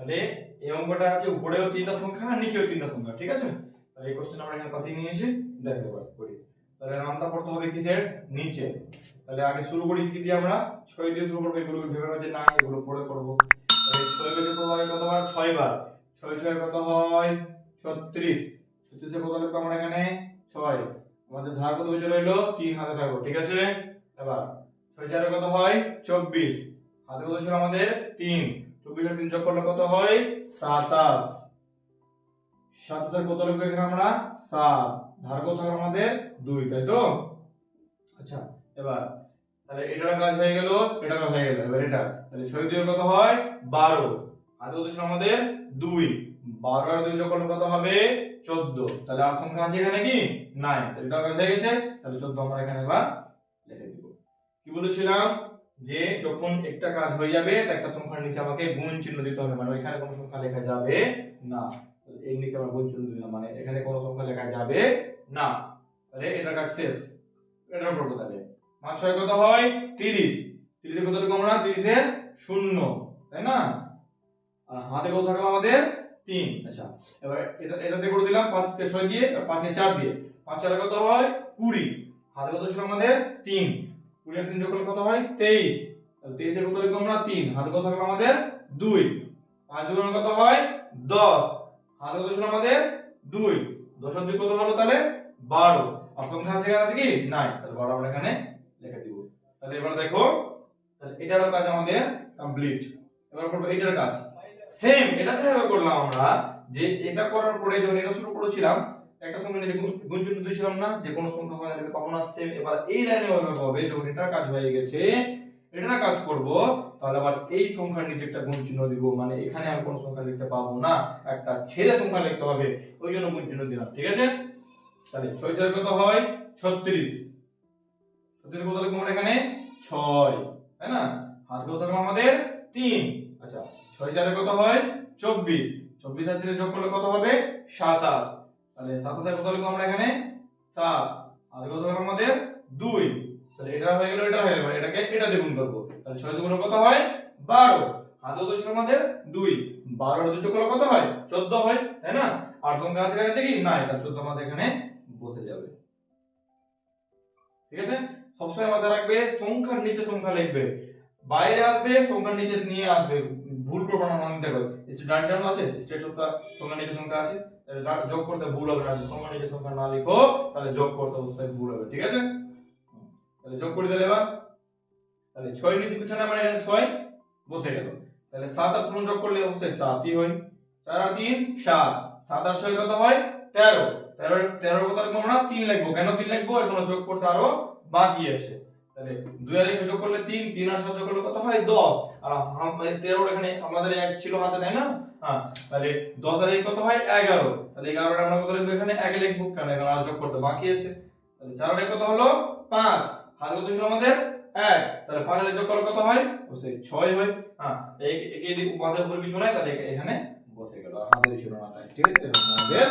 তাহলে এই অঙ্কটা আছে, উপরেও তিনটা সংখ্যা আর নিচেও তিনটা সংখ্যা, ঠিক আছে? তাহলে এই কোশ্চেন আমরা এখানে পাঠিয়ে নিয়েছি, দেখো এবার করি। তাহলে নামটা পড়তে হবে কিসের? নিচে। তাহলে আগে শুরু করি কি দিয়ে আমরা? ছয় দিয়ে শুরু করব, এগুলো ভেবে যে না, এগুলো পরে করব। তাহলে ছয় বেজে করব আগে কতবার ছয় বার। ছয় ছয় কত হয়? ছত্রিশ। ছত্রিশে কত লিখব আমরা এখানে? ছয়। আমাদের ধার কত বেজে রইল তিন হাতে থাকব, ঠিক আছে? এবার ছয়, চারে কত হয়? চব্বিশ। হাতে কত ছিল আমাদের? তিন। চব্বিশের তিন যোগ করলে কত হয়? সাতাশ সাতাশের কত লিখব এখানে আমরা? সাত। ধার কত থাকল আমাদের? দুই, তাই তো? আচ্ছা এবার তাহলে এটার কাজ হয়ে গেল এটারও হয়ে গেল। এবার এটা, তাহলে ছয় দুই কত হয়? বারো। হাতে কত ছিল আমাদের? দুই। বারো আর দুই যোগ করলে কত হবে? চোদ্দ। তাহলে আর সংখ্যা আছে এখানে কি? নাই। তাহলে এটা কাজ হয়ে গেছে, তাহলে চোদ্দ আমরা এখানে এবার লিখে দিব। কি বলেছিলাম? যে যখন একটা কাজ হয়ে যাবে একটা সংখ্যার নিচে আমাকে গুণ চিহ্ন দিতে হবে। মানে ওইখানে কোনো সংখ্যা লেখা যাবে না। এর নিচে আমরা গুণ চিহ্ন দিলাম। মানে এখানে কোনো সংখ্যা লেখা যাবে না। তাহলে এটা কাজ শেষ। এটা করব তাহলে পাঁচ ছয় কত হয়? তিরিশ। তিরিশের কত লিখব আমরা? তিরিশের শূন্য। তাই না? আর হাতে কত থাকল আমাদের? তিন। আচ্ছা এবার এটা, এটাতে করে দিলাম পাঁচকে ছয় দিয়ে পাঁচকে চার দিয়ে। পাঁচ চারে কত হয়? কুড়ি। হাতে কত ছিল আমাদের? তিন। কুড়ি তিন যোগ করলে কত হয়? তেইশ। তেইশের কত লিখব আমরা তিন। হাতে কত থাকল আমাদের? দুই। পাঁচ দুগুণ কত হয়? দশ। হাতে কত ছিল আমাদের? দুই। দশ আর দুই কত হলো তাহলে? বারো। আর সংখ্যা আছে আছে কি? নাই। তাহলে বারো আমরা এখানে লিখে দিব। তাহলে এবার দেখো, তাহলে এটারও কাজ আমাদের কমপ্লিট এবার করব এটার কাজ। সেম এটা যেভাবে করলাম আমরা, যে এটা করার পরে যখন এটা শুরু করেছিলাম একটা সংখ্যা নিয়ে গুণ চিহ্ন দিয়েছিলাম না? যে কোনো সংখ্যা হয় না পাবো না সেম এবার এই লাইনে ওইভাবে হবে, যখন এটার কাজ হয়ে গেছে, এটার কাজ করব, তাহলে আবার এই সংখ্যার নিচে একটা গুণ চিহ্ন দিব মানে এখানে আর কোনো সংখ্যা লিখতে পাবো না, একটা ছেড়ে সংখ্যা লিখতে হবে, ওই জন্য গুণ চিহ্ন দিলাম, ঠিক আছে? তাহলে ছয় ছয় কত হয়? ছত্রিশ। ছত্রিশ কত লিখব আমরা এখানে? ছয়, তাই না? হাত কত থাকল আমাদের? তিন। আচ্ছা ছয় চারে কত হয়? চব্বিশ। চব্বিশ আর তিনে যোগ করলে কত হবে? সাতাশ। তাহলে সাতাশে কত লিখব আমরা এখানে? সাত। আর কত হলো আমাদের? দুই। তাহলে এটা হয়ে গেল, এটা হয়ে গেল। এটাকে এটা দিয়ে গুণ করব। তাহলে ছয় দুগুণ কত হয়? বারো। হাতে কত ছিল আমাদের দুই। বারো আর দুই করলে কত হয়? চোদ্দ হয়, তাই না? আর সংখ্যা আছে এখানে কি? নাই। তার চোদ্দ আমাদের এখানে বসে যাবে। ঠিক আছে? সবসময় মাথায় রাখবে, সংখ্যার নিচে সংখ্যা লিখবে। বাইরে আসবে সংখ্যার নিচে নিয়ে আসবে। ভুল করব না আমি দেখো ডান ডান আছে স্টেট সংখ্যা সংখ্যার নিচে সংখ্যা আছে যোগ করতে ভুল হবে না। সংখ্যার নিচে সংখ্যা না লিখো, তাহলে যোগ করতে অবশ্যই ভুল হবে, ঠিক আছে? তাহলে যোগ করে দিলে এবার, তাহলে ছয় নিচে পিছনে আমার এখানে ছয় বসে গেল। তাহলে সাত আর শূন্য যোগ করলে অবশ্যই সাতই হয়। চার আর তিন, সাত। সাত আর ছয় কত হয়? তেরো। তেরো, তেরোর কথা লিখব আমরা তিন লিখব। কেন তিন লিখব? এখনও যোগ করতে আরও বাকি আছে। তাহলে দুই আর এক যোগ করলে তিন তিন আর সাত যোগ করলে কত হয়? দশ। আর তেরোর এখানে আমাদের এক ছিল হাতে, তাই না? হ্যাঁ তাহলে দশ আর এক কত হয়? এগারো। তাহলে এগারোটা আমরা কত লিখব এখানে? এক লিখব। কেন? এখানে আর যোগ করতে বাকি আছে। তাহলে চার আর এক কত হলো? পাঁচ। হাতে কত ছিল আমাদের? এক। তাহলে পাঁচ আর যোগ করলে কত হয়? অবশ্যই ছয় হয়। হ্যাঁ এই একে এদিক মাথার উপর কিছু নাই, তাহলে এখানে বসে গেল। হাতের ছিল না, তাই। ঠিক আছে? আমাদের